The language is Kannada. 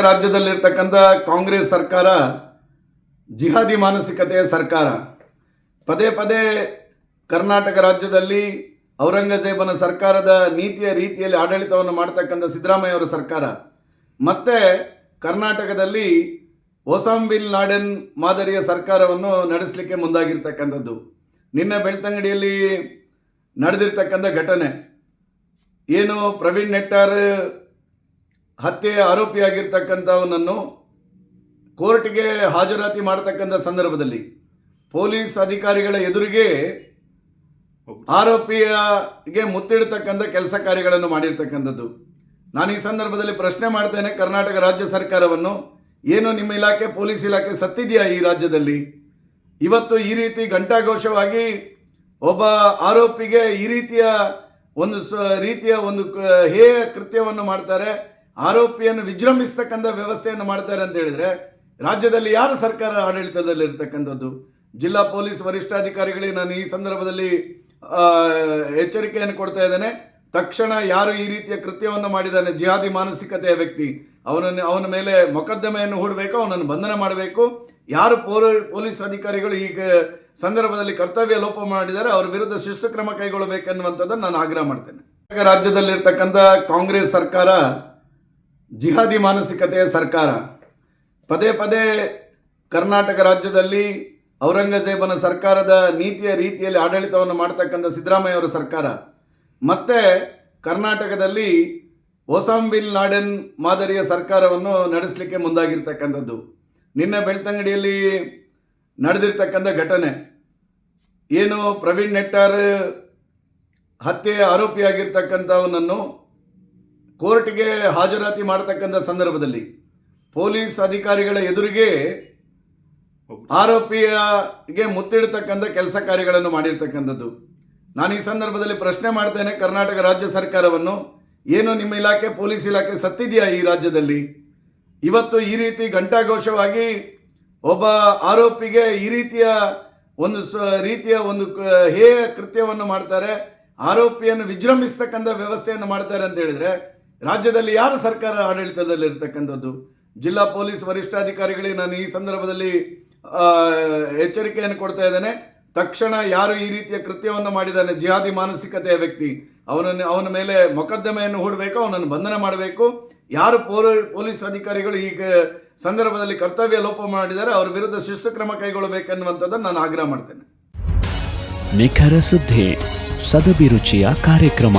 ರಾಜ್ಯದಲ್ಲಿರ್ತಕ್ಕಂಥ ಕಾಂಗ್ರೆಸ್ ಸರ್ಕಾರ, ಜಿಹಾದಿ ಮಾನಸಿಕತೆಯ ಸರ್ಕಾರ. ಪದೇ ಪದೇ ಕರ್ನಾಟಕ ರಾಜ್ಯದಲ್ಲಿ ಔರಂಗಜೇಬನ ಸರ್ಕಾರದ ನೀತಿಯ ರೀತಿಯಲ್ಲಿ ಆಡಳಿತವನ್ನು ಮಾಡ್ತಕ್ಕಂಥ ಸಿದ್ದರಾಮಯ್ಯ ಅವರ ಸರ್ಕಾರ. ಮತ್ತೆ ಕರ್ನಾಟಕದಲ್ಲಿ ಒಸಾಮ್ ಬಿನ್ ಲಾಡೆನ್ ಮಾದರಿಯ ಸರ್ಕಾರವನ್ನು ನಡೆಸಲಿಕ್ಕೆ ಮುಂದಾಗಿರ್ತಕ್ಕಂಥದ್ದು. ನಿನ್ನೆ ಬೆಳ್ತಂಗಡಿಯಲ್ಲಿ ನಡೆದಿರ್ತಕ್ಕಂಥ ಘಟನೆ. ಏನು ಪ್ರವೀಣ್ ನೆಟ್ಟಾರ್ ಹತ್ಯೆಯ ಆರೋಪಿಯಾಗಿರ್ತಕ್ಕಂಥವನನ್ನು ಕೋರ್ಟ್ಗೆ ಹಾಜರಾತಿ ಮಾಡತಕ್ಕಂಥ ಸಂದರ್ಭದಲ್ಲಿ ಪೊಲೀಸ್ ಅಧಿಕಾರಿಗಳ ಎದುರಿಗೆ ಆರೋಪಿಯಗೆ ಮುತ್ತಿಡ್ತಕ್ಕಂಥ ಕೆಲಸ ಕಾರ್ಯಗಳನ್ನು ಮಾಡಿರ್ತಕ್ಕಂಥದ್ದು. ನಾನು ಈ ಸಂದರ್ಭದಲ್ಲಿ ಪ್ರಶ್ನೆ ಮಾಡ್ತೇನೆ, ಕರ್ನಾಟಕ ರಾಜ್ಯ ಸರ್ಕಾರವನ್ನು, ಏನು ನಿಮ್ಮ ಇಲಾಖೆ, ಪೊಲೀಸ್ ಇಲಾಖೆ ಸತ್ತಿದೆಯಾ ಈ ರಾಜ್ಯದಲ್ಲಿ? ಇವತ್ತು ಈ ರೀತಿ ಘಂಟಾಘೋಷವಾಗಿ ಒಬ್ಬ ಆರೋಪಿಗೆ ಈ ರೀತಿಯ ಒಂದು ರೀತಿಯ ಒಂದು ಹೇಯ ಕೃತ್ಯವನ್ನು ಮಾಡ್ತಾರೆ. ಆರೋಪಿಯನ್ನು ವಿಜೃಂಭಿಸ್ತಕ್ಕಂಥ ವ್ಯವಸ್ಥೆಯನ್ನು ಮಾಡ್ತಾರೆ ಅಂತ ಹೇಳಿದ್ರೆ, ರಾಜ್ಯದಲ್ಲಿ ಯಾರು ಸರ್ಕಾರ ಆಡಳಿತದಲ್ಲಿ ಇರ್ತಕ್ಕಂಥದ್ದು? ಜಿಲ್ಲಾ ಪೊಲೀಸ್ ವರಿಷ್ಠಾಧಿಕಾರಿಗಳಿಗೆ ನಾನು ಈ ಸಂದರ್ಭದಲ್ಲಿ ಎಚ್ಚರಿಕೆಯನ್ನು ಕೊಡ್ತಾ ಇದ್ದೇನೆ. ತಕ್ಷಣ ಯಾರು ಈ ರೀತಿಯ ಕೃತ್ಯವನ್ನು ಮಾಡಿದ್ದಾನೆ, ಜಿಹಾದಿ ಮಾನಸಿಕತೆಯ ವ್ಯಕ್ತಿ, ಅವನನ್ನು, ಅವನ ಮೇಲೆ ಮೊಕದ್ದಮೆಯನ್ನು ಹೂಡಬೇಕು, ಅವನನ್ನು ಬಂಧನ ಮಾಡಬೇಕು. ಯಾರು ಪೋಲ, ಪೊಲೀಸ್ ಅಧಿಕಾರಿಗಳು ಈ ಸಂದರ್ಭದಲ್ಲಿ ಕರ್ತವ್ಯ ಲೋಪ ಮಾಡಿದ್ದಾರೆ, ಅವರ ವಿರುದ್ಧ ಶಿಸ್ತು ಕ್ರಮ ಕೈಗೊಳ್ಳಬೇಕೆನ್ನುವಂಥದ್ದನ್ನು ನಾನು ಆಗ್ರಹ ಮಾಡ್ತೇನೆ. ರಾಜ್ಯದಲ್ಲಿರ್ತಕ್ಕಂಥ ಕಾಂಗ್ರೆಸ್ ಸರ್ಕಾರ ಜಿಹಾದಿ ಮಾನಸಿಕತೆಯ ಸರ್ಕಾರ. ಪದೇ ಪದೇ ಕರ್ನಾಟಕ ರಾಜ್ಯದಲ್ಲಿ ಔರಂಗಜೇಬನ ಸರ್ಕಾರದ ನೀತಿಯ ರೀತಿಯಲ್ಲಿ ಆಡಳಿತವನ್ನು ಮಾಡ್ತಕ್ಕಂಥ ಸಿದ್ದರಾಮಯ್ಯ ಅವರ ಸರ್ಕಾರ. ಮತ್ತೆ ಕರ್ನಾಟಕದಲ್ಲಿ ಒಸಾಮ್ ಬಿನ್ ಲಾಡೆನ್ ಮಾದರಿಯ ಸರ್ಕಾರವನ್ನು ನಡೆಸಲಿಕ್ಕೆ ಮುಂದಾಗಿರ್ತಕ್ಕಂಥದ್ದು. ನಿನ್ನೆ ಬೆಳ್ತಂಗಡಿಯಲ್ಲಿ ನಡೆದಿರ್ತಕ್ಕಂಥ ಘಟನೆ. ಏನು ಪ್ರವೀಣ್ ನೆಟ್ಟಾರ್ ಹತ್ಯೆಯ ಆರೋಪಿಯಾಗಿರ್ತಕ್ಕಂಥವನನ್ನು ಕೋರ್ಟ್ಗೆ ಹಾಜರಾತಿ ಮಾಡತಕ್ಕಂಥ ಸಂದರ್ಭದಲ್ಲಿ ಪೊಲೀಸ್ ಅಧಿಕಾರಿಗಳ ಎದುರಿಗೆ ಆರೋಪಿಯಗೆ ಮುತ್ತಿಡತಕ್ಕಂಥ ಕೆಲಸ ಕಾರ್ಯಗಳನ್ನು ಮಾಡಿರ್ತಕ್ಕಂಥದ್ದು. ನಾನು ಈ ಸಂದರ್ಭದಲ್ಲಿ ಪ್ರಶ್ನೆ ಮಾಡ್ತೇನೆ, ಕರ್ನಾಟಕ ರಾಜ್ಯ ಸರ್ಕಾರವನ್ನು. ಏನು ನಿಮ್ಮ ಇಲಾಖೆ, ಪೊಲೀಸ್ ಇಲಾಖೆ ಸತ್ತಿದೆಯಾ ಈ ರಾಜ್ಯದಲ್ಲಿ? ಇವತ್ತು ಈ ರೀತಿ ಘಂಟಾಘೋಷವಾಗಿ ಒಬ್ಬ ಆರೋಪಿಗೆ ಈ ರೀತಿಯ ಒಂದು ಸ, ರೀತಿಯ ಒಂದು ಹೇಯ ಕೃತ್ಯವನ್ನು ಮಾಡ್ತಾರೆ, ಆರೋಪಿಯನ್ನು ವಿಜೃಂಭಿಸ್ತಕ್ಕಂಥ ವ್ಯವಸ್ಥೆಯನ್ನು ಮಾಡ್ತಾರೆ ಅಂತ ಹೇಳಿದ್ರೆ ರಾಜ್ಯದಲ್ಲಿ ಯಾರು ಸರ್ಕಾರ ಆಡಳಿತದಲ್ಲಿ ಇರತಕ್ಕಂಥದ್ದು ಜಿಲ್ಲಾ ಪೊಲೀಸ್ ವರಿಷ್ಠಾಧಿಕಾರಿಗಳಿಗೆ ನಾನು ಈ ಸಂದರ್ಭದಲ್ಲಿ ಎಚ್ಚರಿಕೆಯನ್ನು ಕೊಡ್ತಾ ಇದ್ದೇನೆ. ತಕ್ಷಣ ಯಾರು ಈ ರೀತಿಯ ಕೃತ್ಯವನ್ನು ಮಾಡಿದ್ದಾನೆ, ಜಿಹಾದಿ ಮಾನಸಿಕತೆಯ ವ್ಯಕ್ತಿ, ಅವನನ್ನು, ಅವನ ಮೇಲೆ ಮೊಕದ್ದಮೆಯನ್ನು ಹೂಡಬೇಕು, ಅವನನ್ನು ಬಂಧನ ಮಾಡಬೇಕು? ಯಾರು ಪೋಲ, ಪೊಲೀಸ್ ಅಧಿಕಾರಿಗಳು ಈ ಸಂದರ್ಭದಲ್ಲಿ ಕರ್ತವ್ಯ ಲೋಪ ಮಾಡಿದರೆ ಅವರ ವಿರುದ್ಧ ಶಿಸ್ತು ಕ್ರಮ ಕೈಗೊಳ್ಳಬೇಕೆನ್ನುವಂಥದ್ದನ್ನು ನಾನು ಆಗ್ರಹ ಮಾಡ್ತೇನೆ. ನಿಖರ ಸುದ್ದಿ, ಸದಭಿರುಚಿಯ ಕಾರ್ಯಕ್ರಮ.